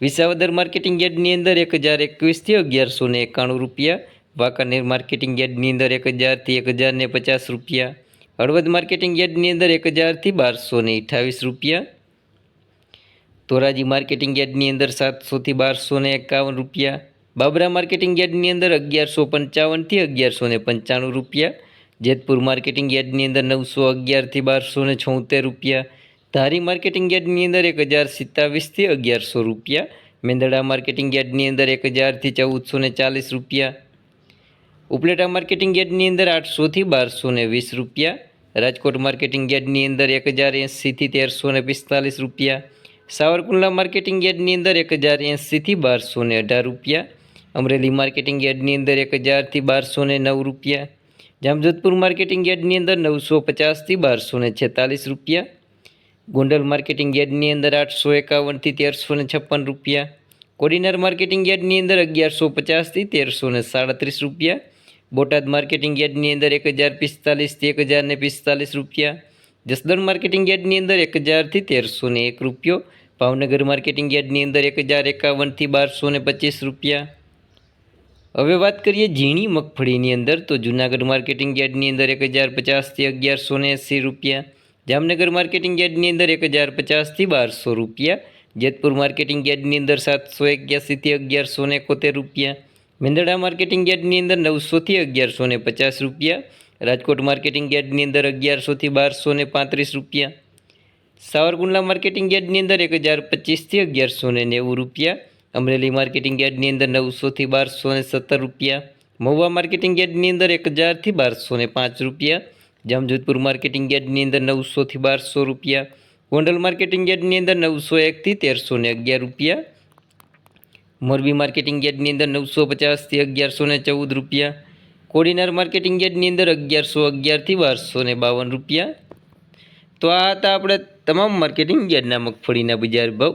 Visavadar marketing યાર્ડની અંદર એક હજાર એકવીસથી અગિયારસો ને એકાણું રૂપિયા, વાંકાનેર માર્કેટિંગ યાર્ડની અંદર એક હજારથી એક હજાર ને પચાસ રૂપિયા, હળવદ માર્કેટિંગ યાર્ડની અંદર એક હજારથી બારસો ને અઠ્ઠાવીસ રૂપિયા, ધોરાજી માર્કેટિંગ યાર્ડની અંદર સાતસોથી બારસો ને એકાવન રૂપિયા, બાબરા માર્કેટિંગ યાર્ડની અંદર અગિયારસો પંચાવનથી અગિયારસો ને પંચાણું રૂપિયા, જેતપુર માર્કેટિંગ યાર્ડની અંદર નવસો અગિયારથી બારસો ને છોતેર રૂપિયા ધારી માર્કેટિંગ યાર્ડની અંદર એક હજાર સિત્તાવીસથી અગિયારસો રૂપિયા. મેંદડા માર્કેટિંગ યાર્ડની અંદર એક હજારથી ચૌદસો ને ચાલીસ રૂપિયા. ઉપલેટા માર્કેટિંગ યાર્ડની અંદર આઠસોથી બારસો ને વીસ રૂપિયા. રાજકોટ માર્કેટિંગ યાર્ડની અંદર એક હજાર એંસીથી તેરસો ને પિસ્તાલીસ રૂપિયા. સાવરકુંડલા માર્કેટિંગ યાર્ડની અંદર એક હજાર એંસીથી બારસો ને અઢાર રૂપિયા. અમરેલી માર્કેટિંગ યાર્ડની અંદર એક હજારથી બારસો ને નવ રૂપિયા. જામજોધપુર માર્કેટિંગ યાર્ડની અંદર નવસો પચાસથી બારસો ને છેતાલીસ રૂપિયા. ગોંડલ માર્કેટિંગ યાર્ડની અંદર આઠસો એકાવનથી તેરસો ને છપ્પન રૂપિયા. કોડીનાર માર્કેટિંગ યાર્ડની અંદર અગિયારસો પચાસથી તેરસો ને સાડત્રીસ રૂપિયા. બોટાદ માર્કેટિંગ યાર્ડની અંદર એક હજાર પિસ્તાલીસથી એક હજાર ને પિસ્તાલીસ રૂપિયા. જસદણ માર્કેટિંગ યાર્ડની અંદર એક હજારથી તેરસો ને એક રૂપિયો. ભાવનગર માર્કેટિંગ યાર્ડની અંદર એક હજાર એકાવનથી બારસો ને પચીસ રૂપિયા. હવે વાત કરીએ ઝીણી મગફળીની અંદર, તો જૂનાગઢ માર્કેટિંગ યાર્ડની અંદર એક હજાર પચાસથી અગિયારસો ને એંસી રૂપિયા. જામનગર માર્કેટિંગ યાર્ડની અંદર એક હજાર પચાસથી બારસો રૂપિયા, જેતપુર માર્કેટિંગ યાર્ડની અંદર સાતસો એક્યાસીથી અગિયારસો ને એકોતેર રૂપિયા, મેંદડા માર્કેટિંગ યાર્ડની અંદર નવસોથી અગિયારસો ને પચાસ રૂપિયા, રાજકોટ માર્કેટિંગ યાર્ડની અંદર અગિયારસોથી બારસો ને પાંત્રીસ રૂપિયા, સાવરકુંડલા માર્કેટિંગ યાર્ડની અંદર એક હજાર પચીસથી અગિયારસો ને નેવું રૂપિયા, અમરેલી માર્કેટિંગ યાર્ડની અંદર નવસોથી બારસો ને સત્તર રૂપિયા, મહુવા માર્કેટિંગ યાર્ડની અંદર એક હજારથી બારસો ને પાંચ રૂપિયા જામજોધપુર માર્કેટિંગ યાર્ડની અંદર નવસોથી બારસો રૂપિયા, ગોંડલ માર્કેટિંગ યાર્ડની અંદર નવસો એકથી તેરસો ને અગિયાર રૂપિયા, મોરબી માર્કેટિંગ યાર્ડની અંદર નવસો પચાસથી અગિયારસો ને ચૌદ રૂપિયા, કોડીનાર માર્કેટિંગ યાર્ડની અંદર અગિયારસો અગિયારથી બારસો ને બાવન રૂપિયા. તો આ હતા આપણે તમામ માર્કેટિંગ યાર્ડના મગફળીના બજાર ભાવ.